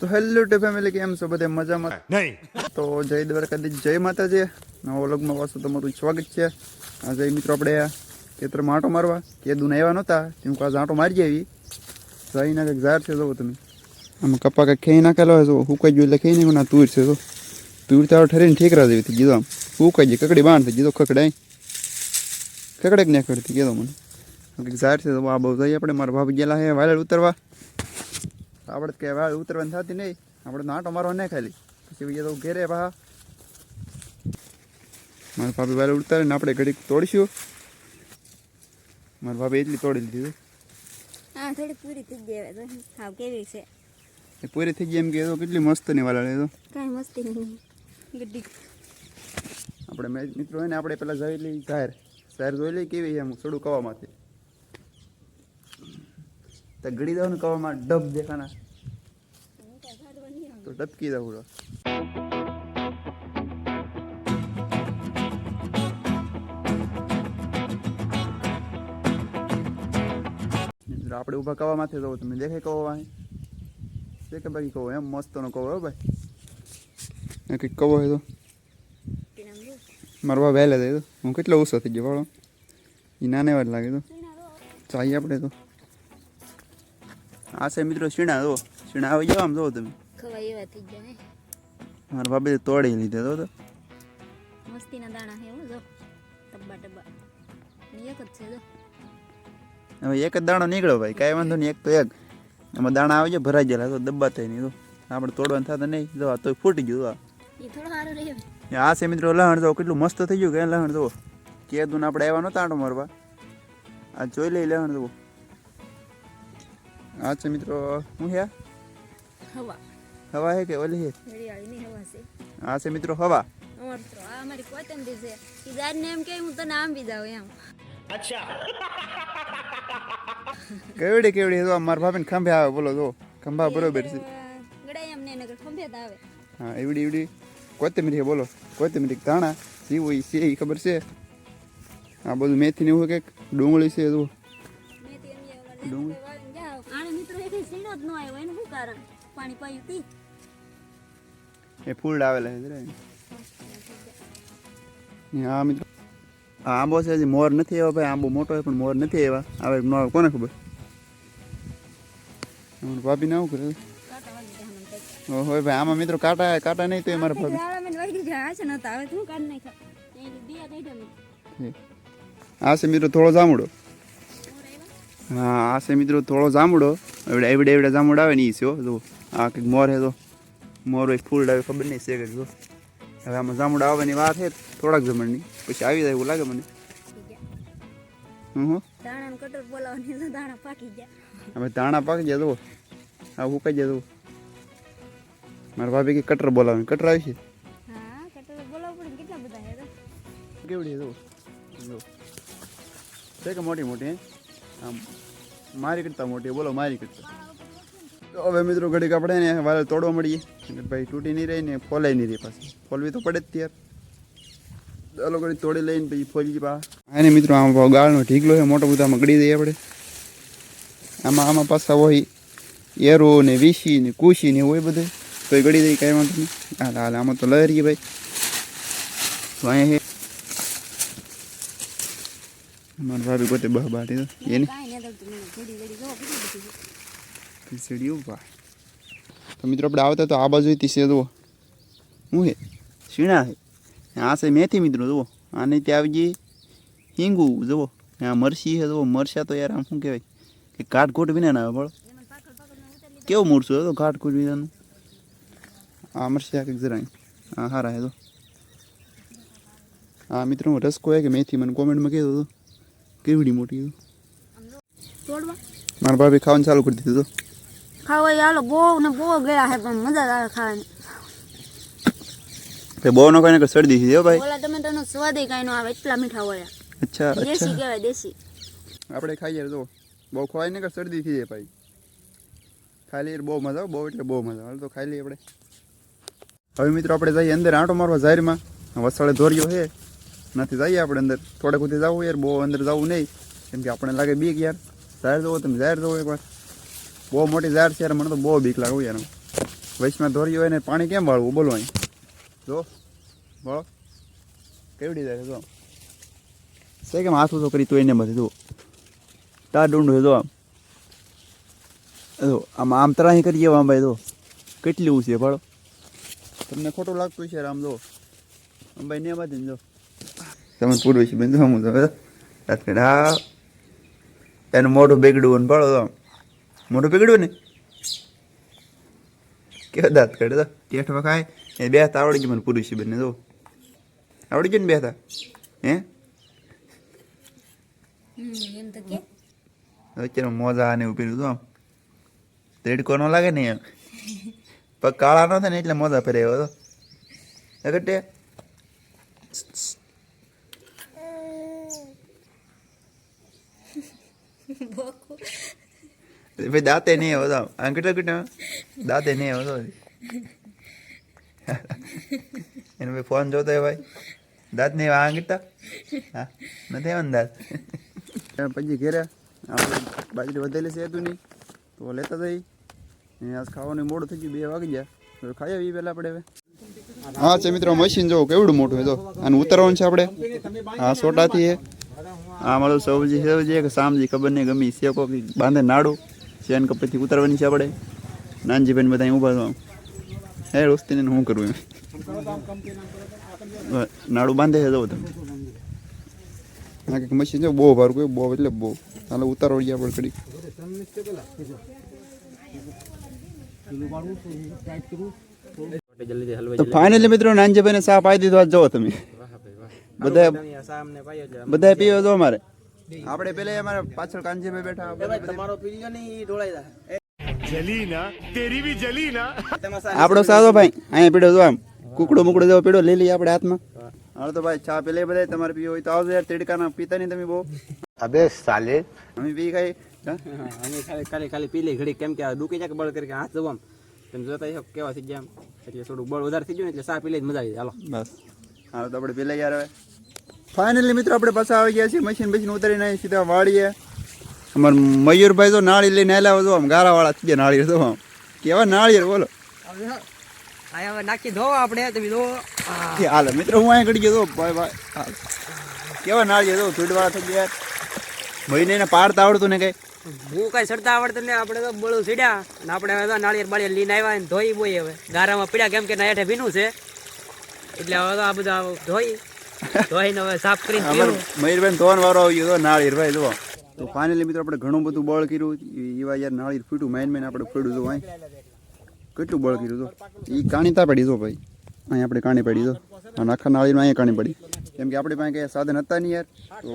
તો hello two family કેમ છો? બધે મજામાં? નહીં. તો જય દ્વારકાધીશ જય માતાજી. નવા વ્લોગમાં પાછું તમારું સ્વાગત છે. આજે મિત્રો આપણે ખેતરમાં આંટો મારવા. કેદું આવ્યા નહોતા તેમ કાજ આંટો મારી આવી. જઈને કંઈક ઝાડ છે જુઓ તમે. આમ કપા કંઈક ખેઈ નાખેલો હોય જો હુકાઈ ગયું એટલે ખેઈ નહીં ના તુર છે તો તુર તારો ઠરીને ઠીકરા જેવી થઈ ગીધો આમ હુકાઈ ગઈ કકડી બાંધ થઈ ગીધો ખકડાય ખકડે કે નહીં ખડતી કીધો મને. કંઈક ઝાડ છે તો આ બહુ જઈએ આપણે. મારા ભાભી ગયેલા છે વાયલ ઉતરવા. તો કે વાળ ઉતરવાની થતી નહીં. આપણે નાટો મારો નહીં ખાલી. પછી બીજા તો ઘેરે પા મારા ભાભી વાળ ઉતારીને આપણે ઘડીક તોડીશું. મારા ભાભી એટલી તોડી લીધી હા થોડી પૂરી થઈ ગઈ તો. હાવ કેવી છે. એ પૂરી થઈ ગઈ એમ કે તો કેટલી મસ્તની વાલા લેતો તો. કાંઈ મસ્તી નહીં. ગड्डी આપણે મિત્રો હોય ને આપણે પેલા જઈ લઈ જાહેર. જાહેર જોઈ લઈ કેવી એમ થોડું કવામાંથી. તો ગળી દઉં ને કવામાં ડબ દેખાના. તો ડબકી દઉં પૂરો આપણે ઊભા કવા કવામાંથી જવું, તમે દેખાય કવો વાહી છે કે બાકી કહો એમ મસ્તનો કહો હો ભાઈ. કંઈક કહો હોય તો. મારવા વહેલા થાય તો હું કેટલો ઓછો થઈ ગયો, વાળો. એ નાને વાર લાગે તો ચાહીએ આપણે તો. આ છે મિત્રો શીણા જો શીણા આવી જાવ આમ જો તમે. ખવાય એવા થઈ ગયા ને. મારા બાપે તોડી લીધે તો. મસ્તીના દાણા હે જો ટબ્બા ટબ્બા એક જ છે જો હવે એક જ દાણો નીકળ્યો ભાઈ કાંઈ વાંધો નહીં એક તો એક. એમાં દાણા આવી જાય ભરાઈ ગયેલા તો દબ્બા થાય નહીં તો આપણે તોડવાનું થતા નહીં જો આ તો ફૂટી ગયું આ. છે મિત્રો લહણ જો કેટલું મસ્ત થઈ ગયું કે લહણ જો કેદું ને આપણે આવ્યા નહોતા આંટો મારવા. આ જોઈ લઈ લહણ જુઓ. આ છે મિત્રો હું હે? હવા. હવા હે કે ઓલી હે? હરિયાળીની હવા છે. આ છે મિત્રો હવા. અમાર તો આ અમારી કોતંબી છે. એ દાદને એમ કે હું તને આમ બી જાઉં એમ. કેવડી કેવડી જો મારા ભાભીને ખંભે આવે બોલો જો. ખંભા બરોબર છે. ગડાય એમ નગર ખંભે જ આવે. હા એવડી એવડી. કોથમીરી છે બોલો. કોથમીરી ધાણા જીવો એ છે ઈ ખબર છે? આ બધું મેથી ને એવું કંઈક ડુંગળી છે જો ડુંગળી. મિત્રો જ ન આવ્યો એનું શું કારણ? પાણી પાયું તી. એ ફૂલ આવેલા છે. ને મિત્રો. આ આંબો છે હજી મોર નથી આવ્યો ભાઈ. આંબો મોટો છે પણ મોર નથી આવ્યા. આવે ન આવે કોને ખબર? ભાભી ને ના કરે ઓહો ભાઈ આમાં મિત્રો કાંટા કાંટા નહીં તો એ મારા ભાભી. આ છે મિત્રો થોડો જામુડો. હા આ છે મિત્રો થોડો જામડો એવડે એવડે એવડે જામુડ આવે ને એ છે જો આ કંઈક મોર હે તો મોર હોય ફૂલ આવે ખબર નહીં છે કે જો હવે આમાં જામડા આવવાની વાત છે થોડાક જમણની. પછી આવી જાય એવું લાગે મને. પાકી હં. હં કટર બોલાવવાની તો દાણા પાકી ગયા. હવે ધાણા પાકી જાય જુઓ. આ ઉકાઈ જાય જુઓ. મારા ભાભી કે કટર બોલાવે કટર આવી છે? હા કટર બોલાવવું પડે કેટલા બધા હે કેવડી છે કે મોટી મોટી હે? આમ, મારી કરતા મોટી, બોલો, મારી કરતા. તો હવે મિત્રો ઘડીક આપણે ને વાલ તોડવા મળીએ. ભાઈ તૂટી નહીં રહી ને ફોલાઈ નહીં રહી પાછી. ફોલવી તો પડે જ ત્યાર. ચાલો ઘડી તોડી લઈને પછી ફોલી પા આને મિત્રો, આમ ગાળનો ઢીકલો છે, મોટો બધો આમાં ગળી દઈએ આપણે. આમાં આમાં પાછા હોય એરો ને વીસી ને કુશી ને હોય બધે. તો એ ગળી દઈ કાંઈ વાંધો નહીં. હાલ હાલ, આમાં તો લહેરીએ ભાઈ. તો અહીંયા મારા ભાભી પોતે બહ બાટી એની. ખીચડી ઊભા. તો મિત્રો આપણે આવતા તો આ બાજુ તીસે જુઓ. શું હે? શીણા હે? આ છે મેથી મિત્રો જુઓ. આને ત્યાં આવી જઈએ હિંગુ જુઓ. આ મરસી છે જુઓ. મરસા તો યાર આમ શું કહેવાય? કે કાટકોટ વિના ના આવે બોલો કેવું મૂળશું તો કાટકોટ વિનાનું? આ મરસી આ કંઈક જરા હા હારા હે તો આ મિત્રો રસકો કોઈ કે મેથી મને કોમેન્ટમાં કહેતો હતો. કેવડી મોટી મારા ભાભી ખાવાનું ચાલુ કરી દીધું ખાવા હાલો બહુ ને બહુ ગયા છે પણ મજા આવે ખાવાની. બહુ નો કઈ થઈ હો ભાઈ? ઓલા ટમેટાનો સ્વાદ કઈ નો આવે એટલા મીઠા હોય. અચ્છા દેશી કહેવાય દેશી. આપણે ખાઈએ તો બહુ ખવાય ને કે શરદી થઈ જાય ભાઈ. ખાઈ લઈએ બહુ મજા આવે બહુ એટલે બહુ મજા આવે. તો ખાઈ લઈએ આપણે. હવે મિત્રો આપણે જઈએ અંદર આંટો મારવા જાહેરમાં. વસાડે ધોર્યો છે. નથી જઈએ આપણે અંદર. થોડેક સુધી જવું યાર, બહુ અંદર જવું નહીં. કેમ કે આપણે લાગે બીક યાર. જાહેર જવો તમે જાહેર જવો એકવાર. બહુ મોટી જાહેર છે યાર, મને તો બહુ બીક લાગવું યાર. વૈશમાં ધોરી હોય ને પાણી કેમ વાળવું? બોલો અહીં. જો બોલો કેવડી જાય જો. છે કેમ હાથ ઊંચો કરી તું એને બધી જો તા ડુંડું જો આમ. જો, આમ આમ તરાહી કરીએ આમ ભાઈ, જો. કેટલી ઊંચી છે ભાડો તમને ખોટું લાગતું છે આમ, જો. આમ ભાઈ ને બાજુ જો. તમે પૂરું છે બિંદુ હું જો રાત હા. એનું મોઢું બગડ્યું ને પાડો તો. મોઢું બગડ્યું ને? કેવો દાંત કાઢે તો? ટેઠ વખાય એ બે હતા આવડી ગયું મને પુરુષ બંને તો આવડી ગયું ને બે હતા હે અત્યારે મોજા ને એવું રહ્યું આમ. તેડકો ન લાગે ને એમ. પણ કાળા ન થાય ને એટલે મોજા ફેરાયો એવો તો અગર તે બોકુ ભાઈ દાંતે નહીં આવ્યો તો આમ કેટલા કેટલા દાંતે નહીં આવ્યો તો એને ભાઈ ફોન જોતો હોય ભાઈ દાંત નહીં આ કેટલા હા નથી આવે ને દાંત પછી ઘેરે આપણે બાજરી વધેલી છે હતું નહીં તો લેતા થઈ આજ ખાવાનું મોડું થઈ ગયું બે વાગી ગયા તો ખાઈ આવી પહેલાં આપણે હવે હા છે મિત્રો મશીન જોવું કેવડું મોટું છે તો અને ઉતરવાનું છે આપણે. હા સોટાથી આ મારું સૌજી સબ્જી કે સામજી ખબર નહીં, ગમી શેકો બાંધે નાડું ચેન કપેથી ઉતરવાની છે આપણે. નાનજીભાઈ બધા ઊભા થવા. હે, રોસ્તીને શું કરવું એમ. નાડું બાંધે છે જવું તમે. આ કંઈક મશીન છે, બહુ ભાર કોઈ બહુ, એટલે બહુ. હાલો ઉતારો વળી આપણે કડી તો ફાઇનલી મિત્રો, નાનજીભાઈને ચા પાઈ દીધો જુઓ તમે. બધા બધા પીવો જો અમારે? આપણે પેલે અમારે પાછળ કાનજીભાઈ બેઠા તમારો પીજો નહીં ઢોળાઈ જાય. આપણો સાદો ભાઈ અહીંયા પીડો જો આમ. કુકડો મુકડો જેવો પીડો લઈ લઈએ આપણે હાથમાં. હા તો ભાઈ ચા પેલે બધા તમારે પીવો હોય તો આવજો યાર તેડકાના પીતા નહીં તમે બહુ. અબે સાલે. અમે પી ગઈ અમે ખાલી ખાલી ખાલી પી લઈ ઘડી કેમ કે દુખી જાય બળ કરી હાથ જવા તમે જોતા કેવા થઈ ગયા એટલે થોડું બળ વધારે થઈ ગયું એટલે ચા પી લઈ મજા આવી જાય. હાલો. બસ. હાલો તો આપણે પેલા યાર હવે. ફાઇનલી મિત્રો આપણે પાછા આવી ગયા છીએ મશીન મશીન ઉતારીને સીધા વાળીએ અમાર મયુરભાઈ તો નાળી લઈને આવેલા હતો આમ ગારાવાળા થઈ ગયા નાળિયેર તો આમ. કેવા નાળિયેર બોલો. નાખી દો આપણે તમે દો હાલ મિત્રો હું અહીંયા ઘડી ગયો તો ભાઈ ભાઈ કેવા નાળિયેર તો ધૂળવાળા થઈ ગયા. મહિને એને પાડતા આવડતું ને કઈ? હું કઈ ચડતા આવડતું ને આપણે તો બળું સીડ્યા ને આપણે નાળિયેર બાળિયેર લઈને આવ્યા ને ધોઈ બોઈ હવે. ગારામાં પીડ્યા કેમ કે ના હેઠે ભીનું છે. એટલે હવે તો આ બધા ધોઈ. ધોઈને હવે સાફ કરીને પીવું. મયુરભાઈ ધોન વાળો આવી ગયો નાળિયેર ભાઈ જુઓ. તો ફાઇનલી મિત્રો આપણે ઘણું બધું બળ કર્યું. એવા યાર નાળિયેર ફૂટ્યું મેન મેન આપણે ફૂટ્યું હતું અહીં. કેટલું બળ કર્યું તો એ કાણી તા પડી જો ભાઈ. અહીં આપણે કાણી પડી દો અને આખા નાળીમાં અહીંયા કાણી પડી. કેમ કે આપણી પાસે કંઈ સાધન હતા નહીં યાર. તો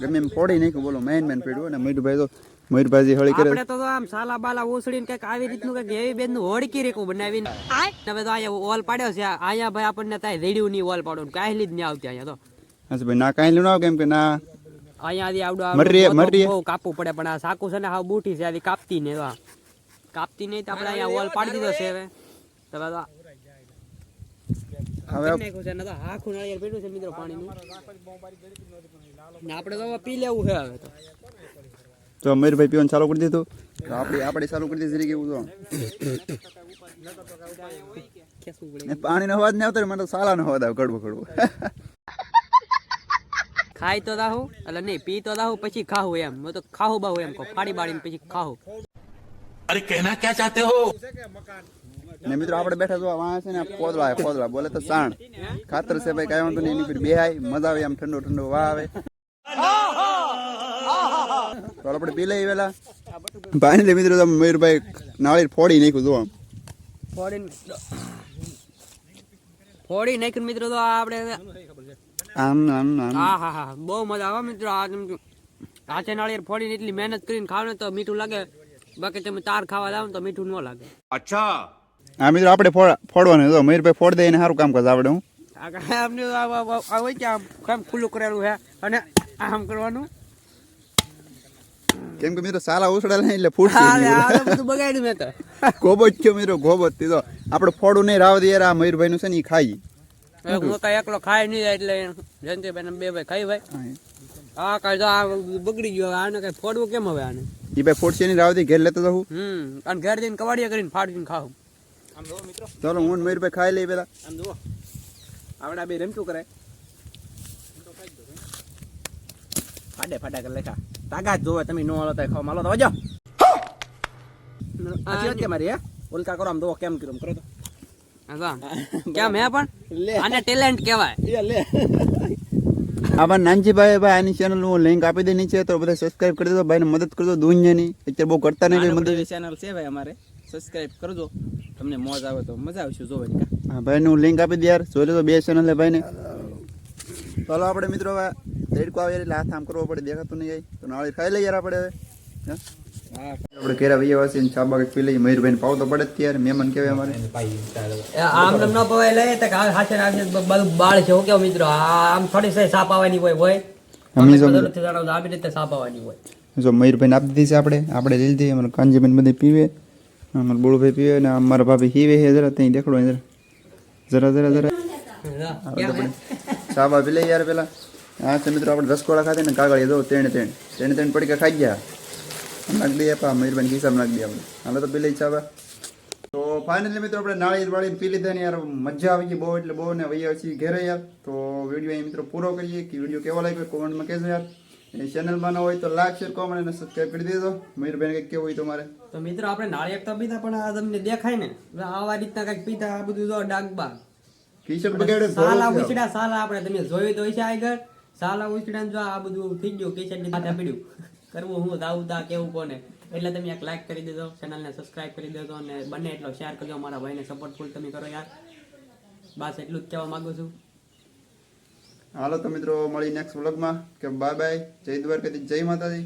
ગમે એમ ફોડી નાખ્યું બોલો મેન મેન પડ્યું અને મયુરભાઈ તો મયુરભાઈ જે હળી કરે. આપણે તો આમ સાલા બાલા ઉસળીને કંઈક આવી રીતનું કંઈક એવી બેનનું હોડકી રેકું બનાવીને. હવે તો અહીંયા ઓલ પાડ્યો છે. અહીંયા ભાઈ આપણને તાય રેડ્યું ની ઓલ પાડો કાંઈ જ નહીં આવતી અહીંયા તો. હા ભાઈ ના કાંઈ લેવું આવ કેમ કે ના? અહીંયા આદી આવડો આવડું મરરીએ. બહુ કાપવું પડે પણ આ સાકુ છે ને હાવ બૂઠી છે આદી કાપતી ને વા કાપતી નહીં તો આપણે અહીંયા ઓલ પાડી દીધો છે હવે. તમે તો હવે ને તો આખું નાળિયેર પીડ્યું છે મિત્રો પાણીનું. ને આપણે તો પી લેવું છે હવે તો. તો અમીર ભાઈ પીવાનું ચાલુ કરી દીધું? તો આપણે આપણે ચાલુ કરી દીધું કેવું તો. પાણીનો અવાજ નહીં આવતો મને સાલાનો અવાજ આવે કડવો કડવો. ખાઈ તો દાહુ એટલે નહીં પી તો દાહુ પછી ખાવું એમ. હું તો ખાવું બાહુ એમ કહું. ફાડી બાળીને પછી ખાવું અરે કહેના ક્યાં ચાહતે હો? ને મિત્રો આપણે બેઠા જોવા વાંચે છે ને કોદળા કોદળા બોલે તો સાણ. ખાતર છે ભાઈ કઈ વાંધો નહીં એની બે આય મજા આવે એમ ઠંડો ઠંડો વાહ આવે. તો આપણે પી લઈ વેલા પાણી લે મિત્રો તમે મયુરભાઈ નાળી ફોડી નાખ્યું જો ફોડી ફોડી નાખ્યું મિત્રો તો આપણે આમ આમ આમ બહુ મજા આવે મિત્રો આ કાચે નાળિયેર ફોડીને એટલી મહેનત કરીને ખાવ ને તો મીઠું લાગે બાકી તમે તાર ખાવા જાવ તો મીઠું ન લાગે અચ્છા હા મિત્રો આપણે ફોડવાનું તો મયુરભાઈ ફોડ દઈએ સારું કામ કરતા આપણે હું આમ ખુલ્લું કરેલું હે અને આમ કરવાનું કેમ કે મેરો સાલા ઉછળેલા નહીં એટલે ફૂટ તો બધું બગાડ્યું મેં તો. ગોબત થયો ગોબો જ દીધો. આપણે ફોડું નહીં રાવ દે યાર આ મયુરભાઈ નું છે ને એ ખાઈ. હું કઈ એકલો ખાઈ નહીં જાય એટલે જયંતિભાઈ ને બે ભાઈ ખાઈ ભાઈ. આ કઈ તો આ બગડી ગયો આને કઈ ફોડવું કેમ હવે આને? એ ભાઈ ફોડશે નહીં રાવ દે ઘેર લેતો જવું હમ અને ઘેર જઈને કવાડિયા કરીને ફાડીને ખાવું આમ ચાલો હું મયુરભાઈ ખાઈ લઈ પેલા. આમ જુઓ. આવડા બે રમતું કરે ફાડે ફાડા કરી લેખા. તાકાત જોવે તમે નો હાલો તો ખાવા માલો તો વજો સાચી વાત કે મારી હે ઓલકા કરો આમ દો કેમ કર્યું કરો તો હા કેમ હે પણ લે આને ટેલેન્ટ કહેવાય એ લે આમાં નાનજીભાઈ ભાઈ આની ચેનલ હું લિંક આપી દે નીચે તો બધા સબસ્ક્રાઇબ કરી દો ભાઈને મદદ કરજો દુનિયાની અત્યારે બહુ કરતા નહીં મદદ ચેનલ છે ભાઈ અમારે સબસ્ક્રાઇબ કરજો તમને મોજ આવે તો મજા આવશે જોવાની હા ભાઈને હું લિંક આપી દે યાર જોઈ લેજો બે ચેનલ ભાઈને ચાલો આપણે મિત્રો હવે દેડકો આવે એટલે હાથ આમ કરવો પડે દેખાતું નહીં તો નાળી ખાઈ લઈએ યાર આપણે હવે. આપણે કેરા વૈયા વાસી ને છાબા પી લઈએ. મયુરભાઈને પાવ તો પડે જ ત્યારે મહેમાન કહેવાય અમારે. આમ નામ ન પવાય લઈએ તો હાથે રાખીએ બધું બાળ છે કેવું મિત્રો? આમ થોડી સહી સાપ આવવાની હોય હોય. અમે જો આવી રીતે સાપ આવવાની હોય. જો મયુરભાઈને આપી દીધી છે આપણે આપણે લઈ લીધી. અમારે કાંજીબેન બધી પીવે. અમારા બોળભાઈ પીવે ને અમારા ભાભી હીવે છે. જરા ત્યાં દેખડો જરા. જરા જરા જરા. કેમ હે? ચા બા પી લઈએ યાર પેલા. હા છે મિત્રો આપણે રસગોળા ખાતે ને કાગળ જો ત્રણ ત્રણ ત્રણ ત્રણ પડીકા ખાઈ ગયા. નાખી દઈએ પા મયુરભાઈ ખિસ્સામાં નાખી દઈએ આપણે. હાલો તો પી લઈએ ચાબા તો ફાઇનલી મિત્રો આપણે નાળી વાળી પી લીધા ને યાર મજા આવી ગઈ બહુ, એટલે બહુ ને વૈયા પછી ઘેરે યાર. તો વીડિયો અહીં મિત્રો પૂરો કરીએ. કે વીડિયો કેવો લાગ્યો કોમેન્ટમાં કહેજો યાર. એ ચેનલમાં ન હોય તો લાઈક શેર કોમેન્ટ અને સબસ્ક્રાઈબ કરી દેજો. મયુરભાઈ કંઈક કેવું હોય તો મારે તો મિત્રો આપણે નાળિયેર તો પીધા, પણ આ તમને દેખાય ને. આવા રીતના કંઈક પીધા, આ બધું જો ડાગબા કિશન બગાડે સાલા ઉછડા સાલા આપણે તમે જોયું તો છે આગળ. સાલા ઉછડા ને જો આ બધું થઈ ગયું કેસેટની માથે પડ્યું. કરવું હું દાવું કેવું કોને. એટલે તમે એક લાઈક કરી દેજો ચેનલને સબસ્ક્રાઇબ કરી દેજો અને બને એટલો શેર કરજો. મારા ભાઈને સપોર્ટ ફૂલ તમે કરો યાર. બસ એટલું જ કહેવા માંગુ છું. હાલો તો મિત્રો મળી નેક્સ્ટ વ્લોગમાં કે બાય બાય જય દ્વારકાથી જય માતાજી.